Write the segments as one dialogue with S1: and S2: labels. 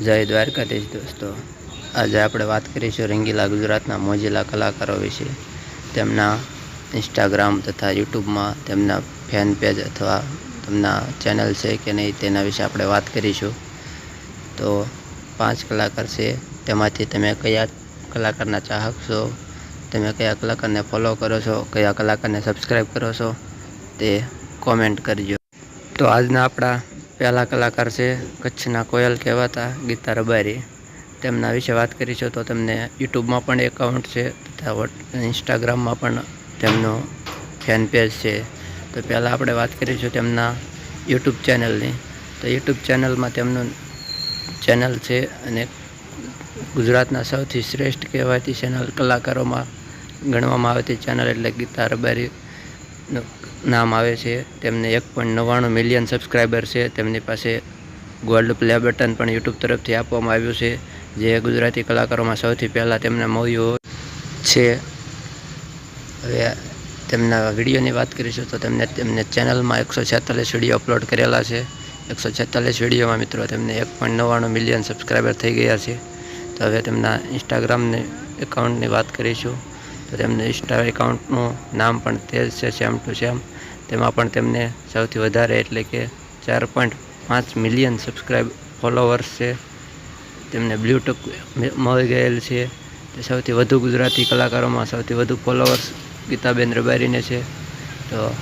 S1: જય દ્વારકાધીશ દોસ્તો. આજે આપણે વાત કરીશું રંગીલા ગુજરાતના મોજીલા કલાકારો વિશે. તેમના ઇન્સ્ટાગ્રામ તથા યુટ્યુબમાં તેમના ફેન પેજ અથવા તેમના ચેનલ છે કે નહીં તેના વિશે આપણે વાત કરીશું. તો પાંચ કલાકાર છે. તેમાંથી તમે કયા કલાકારના ચાહક છો? તમે કયા કલાકારને ફોલો કરો છો? કયા કલાકારને સબસ્ક્રાઈબ કરો છો? તે કોમેન્ટ કરજો. તો આજના આપણા પહેલા કલાકાર છે, કચ્છના કોયલ કહેવાતા ગીતા રબારી તેમના વિશે વાત કરીશું તો તેમને યુટ્યુબમાં પણ એકાઉન્ટ છે, તથા ઇન્સ્ટાગ્રામમાં પણ તેમનો ફેન પેજ છે. તો પહેલાં આપણે વાત કરીશું તેમના યુટ્યુબ ચેનલની. તો યુટ્યુબ ચેનલમાં તેમનું ચેનલ છે અને ગુજરાતના સૌથી શ્રેષ્ઠ કહેવાતી ચેનલ કલાકારોમાં ગણવામાં આવતી ચેનલ એટલે ગીતા રબારીનું નામ આવે છે. તેમને એક પોઈન્ટ નવ્વાણું મિલિયન સબસ્ક્રાઈબર છે. તેમની પાસે ગોલ્ડ પ્લે બટન પણ યુટ્યુબ તરફથી આપવામાં આવ્યું છે. જે ગુજરાતી કલાકારોમાં સૌથી પહેલાં તેમને મળ્યું છે. હવે તેમના વિડીયોની વાત કરીશું તો તેમને તેમને ચેનલમાં એકસો છેતાલીસ વીડિયો અપલોડ કરેલા છે. એકસો છેતાલીસ વિડીયોમાં મિત્રો તેમને એક પોઈન્ટ નવ્વાણું મિલિયન સબસ્ક્રાઈબર થઈ ગયા છે. તો હવે તેમના ઇન્સ્ટાગ્રામની એકાઉન્ટની વાત કરીશું. તો તેમને ઇન્સ્ટા એકાઉન્ટનું નામ પણ તે જ છે સેમ ટુ સેમ તેમાં પણ તેમને સૌથી વધારે એટલે કે ચાર પોઈન્ટ પાંચ મિલિયન સબસ્ક્રાઈબ ફોલોવર્સ છે. તેમને બ્લૂટૂથ મળી ગયેલ છે. તે સૌથી વધુ ગુજરાતી કલાકારોમાં સૌથી વધુ ફોલોવર્સ ગીતાબેન રબારીને છે. તો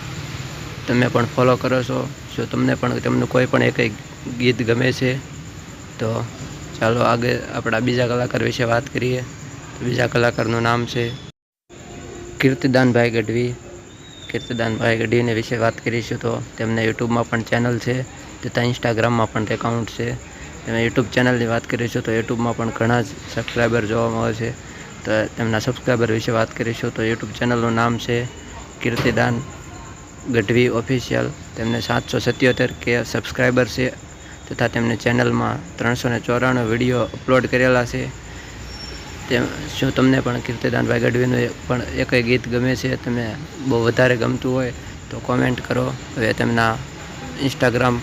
S1: તમે પણ ફોલો કરો છો. જો તમને પણ, તેમનું કોઈ પણ એક ગીત ગમે છે, તો ચાલો આગળ આપણા બીજા કલાકાર વિશે વાત કરીએ. તો બીજા કલાકારનું નામ છે કીર્તિદાનભાઈ ગઢવી. કીર્તિદાનભાઈ ગઢીને વિશે વાત કરીશું તો તેમને યુટ્યુબમાં પણ ચેનલ છે, તથા ઇન્સ્ટાગ્રામમાં પણ એકાઉન્ટ છે. તમે યુટ્યુબ ચેનલની વાત કરીશું તો યુટ્યુબમાં પણ ઘણા જ સબસ્ક્રાઈબર જોવા મળે છે. તો તેમના સબસ્ક્રાઈબર વિશે વાત કરીશું તો યુટ્યુબ ચેનલનું નામ છે કીર્તિદાન ગઢવી ઓફિશિયલ તેમને સાતસો સત્યોતેર કે સબસ્ક્રાઈબર છે, તથા તેમને ચેનલમાં ત્રણસો ને ચોરાણું વીડિયો અપલોડ કરેલા છે. તેમ શું તમને પણ કીર્તિદાનભાઈ ગઢવીનું પણ એકય ગીત ગમે છે, તમે બહુ વધારે ગમતું હોય તો કોમેન્ટ કરો. હવે તેમના ઇન્સ્ટાગ્રામ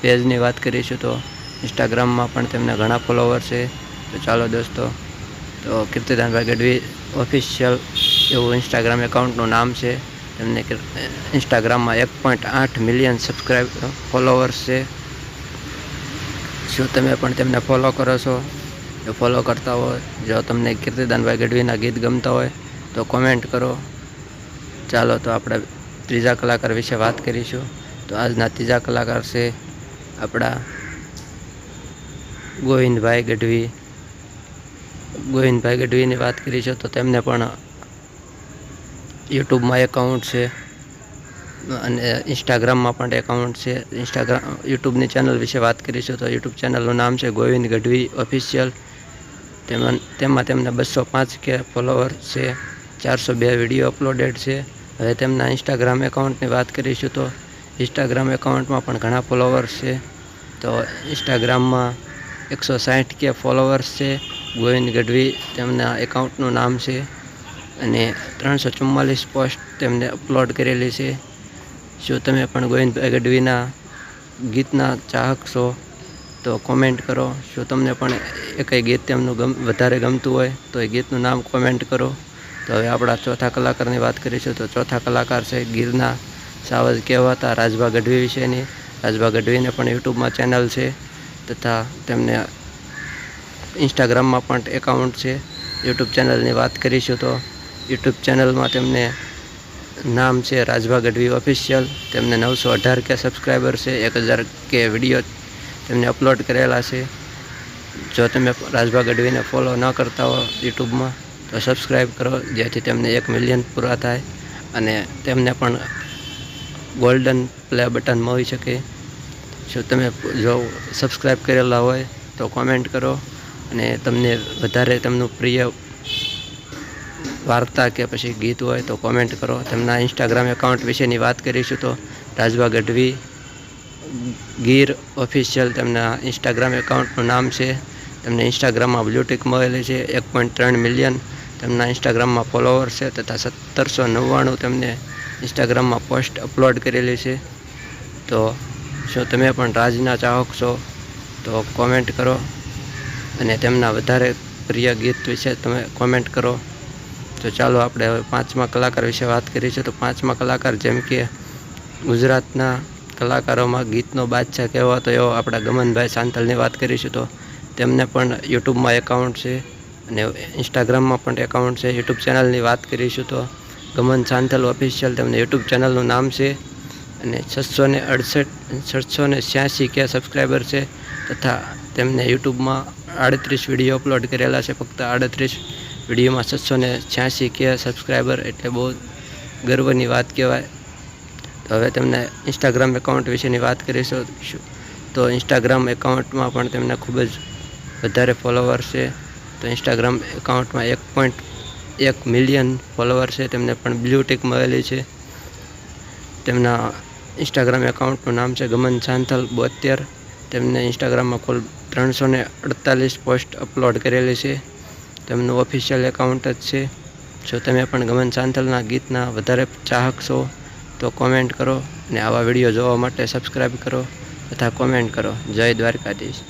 S1: પેજની વાત કરીશું તો ઇન્સ્ટાગ્રામમાં પણ તેમના ઘણા ફોલોવર છે. તો ચાલો દોસ્તો, તો કીર્તિદાનભાઈ ગઢવી ઓફિશિયલ એવું ઇન્સ્ટાગ્રામ એકાઉન્ટનું નામ છે. તેમને ઇન્સ્ટાગ્રામમાં એક પોઈન્ટ આઠ મિલિયન સબસ્ક્રાઈબ ફોલોવર્સ છે. શું તમે પણ તેમને ફોલો કરો છો? જો ફોલો કરતા હોય, જો તમને કીર્તિદાનભાઈ ગઢવીના ગીત ગમતા હોય, તો કોમેન્ટ કરો. ચાલો તો આપણે ત્રીજા કલાકાર વિશે વાત કરીશું. તો આજના ત્રીજા કલાકાર છે આપણા ગોવિંદભાઈ ગઢવી. ગોવિંદભાઈ ગઢવીની વાત કરીશું તો તેમને પણ યુટ્યુબમાં એકાઉન્ટ છે અને ઇન્સ્ટાગ્રામમાં પણ એકાઉન્ટ છે. ઇન્સ્ટાગ્રામ યુટ્યુબની ચેનલ વિશે વાત કરીશું તો યુટ્યુબ ચેનલનું નામ છે ગોવિંદ ગઢવી ઓફિશિયલ તેમાં તેમાં તેમને બસો પાંચ કે ફોલોવર છે, ચારસો બે વીડિયો અપલોડેડ છે. હવે તેમના ઇન્સ્ટાગ્રામ એકાઉન્ટની વાત કરીશું તો ઇન્સ્ટાગ્રામ એકાઉન્ટમાં પણ ઘણા ફોલોવર્સ છે. તો ઇન્સ્ટાગ્રામમાં એકસો સાઠ કે ફોલોવર્સ છે. ગોવિંદ ગઢવી તેમના એકાઉન્ટનું નામ છે. અને ત્રણસો ચુમ્માલીસ પોસ્ટ તેમને અપલોડ કરેલી છે. શું તમે પણ ગોવિંદભાઈ ગઢવીના ગીતના ચાહક છો? તો કોમેન્ટ કરો. શું તમને પણ એકય ગીત તેમનું ગમ, વધારે ગમતું હોય, તો એ ગીતનું નામ કોમેન્ટ કરો. તો હવે આપણા ચોથા કલાકારની વાત કરીશું, તો ચોથા કલાકાર છે ગીરના સાવજ કહેવાતા રાજભા ગઢવી વિશેની. રાજભા ગઢવીને પણ યુટ્યુબમાં ચેનલ છે તથા તેમને ઇન્સ્ટાગ્રામમાં પણ એકાઉન્ટ છે. યુટ્યુબ ચેનલની વાત કરીશું તો યુટ્યુબ ચેનલમાં તેમને નામ છે રાજભા ગઢવી ઓફિશિયલ તેમને નવસો અઢાર કે સબસ્ક્રાઈબર છે, એક હજાર કે વીડિયો તેમને અપલોડ કરેલા છે. જો તમે રાજભા ગઢવીને ફોલો ન કરતા હો યુટ્યુબમાં, તો સબસ્ક્રાઈબ કરો, જેથી તેમને એક મિલિયન પૂરા થાય અને તેમને પણ ગોલ્ડન પ્લે બટન મળી શકે. જો તમે જો સબસ્ક્રાઈબ કરેલા હોય, તો કોમેન્ટ કરો અને તમને વધારે તેમનું પ્રિય વાર્તા કે પછી ગીત હોય તો કોમેન્ટ કરો. તેમના ઇન્સ્ટાગ્રામ એકાઉન્ટ વિશેની વાત કરીશું તો રાજભા ગઢવી ગીર ઓફિશિયલ તેમના ઇન્સ્ટાગ્રામ એકાઉન્ટનું નામ છે. તેમને ઇન્સ્ટાગ્રામમાં બ્લુટિક મળેલી છે. એક પોઈન્ટ ત્રણ મિલિયન તેમના ઇન્સ્ટાગ્રામમાં ફોલોવર છે તથા સત્તરસો નવ્વાણું તેમને ઇન્સ્ટાગ્રામમાં પોસ્ટ અપલોડ કરેલી છે. તો શું તમે પણ રાજના ચાહક છો, તો કોમેન્ટ કરો અને તેમના વધારે પ્રિય ગીત વિશે તમે કોમેન્ટ કરો. તો ચાલો આપણે હવે પાંચમા કલાકાર વિશે વાત કરીશું તો પાંચમા કલાકાર જેમ કે ગુજરાતના કલાકારોમાં ગીતનો બાદશાહ કહેવાતો એવો આપણા ગમનભાઈ સાંતલની વાત કરીશું તો તેમને પણ યુટ્યુબમાં એકાઉન્ટ છે અને ઇન્સ્ટાગ્રામમાં પણ એકાઉન્ટ છે. યુટ્યુબ ચેનલની વાત કરીશું તો ગમન સાંથલ ઓફિશિયલ તેમને યુટ્યુબ ચેનલનું નામ છે અને છસો ને અડસઠ, છસો ને છ્યાસી કે સબસ્ક્રાઈબર છે તથા તેમને યુટ્યુબમાં આડત્રીસ વીડિયો અપલોડ કરેલા છે. ફક્ત આડત્રીસ વિડીયોમાં છસો ને છ્યાસી કે સબસ્ક્રાઈબર એટલે બહુ ગર્વની વાત કહેવાય. તો હવે તેમને ઇન્સ્ટાગ્રામ એકાઉન્ટ વિશેની વાત કરીશું તો ઇન્સ્ટાગ્રામ એકાઉન્ટમાં પણ તેમને ખૂબ જ વધારે ફોલોવર છે. તો ઇન્સ્ટાગ્રામ એકાઉન્ટમાં એક પોઈન્ટ એક મિલિયન ફોલોવર છે. તેમને પણ બ્લુ ટીક મળેલી છે. તેમના ઇન્સ્ટાગ્રામ એકાઉન્ટનું નામ છે ગમન સાંથલ બોતેર તેમને ઇન્સ્ટાગ્રામમાં કુલ ત્રણસો ને અડતાલીસ પોસ્ટ અપલોડ કરેલી છે. તેમનું ઓફિશિયલ એકાઉન્ટ જ છે. જો તમે પણ ગમન સાંથલના ગીતના વધારે ચાહક છો તો કોમેન્ટ કરો અને આવા વીડિયો જોવા માટે સબસ્ક્રાઈબ કરો તથા કોમેન્ટ કરો. જય દ્વારકાધીશ.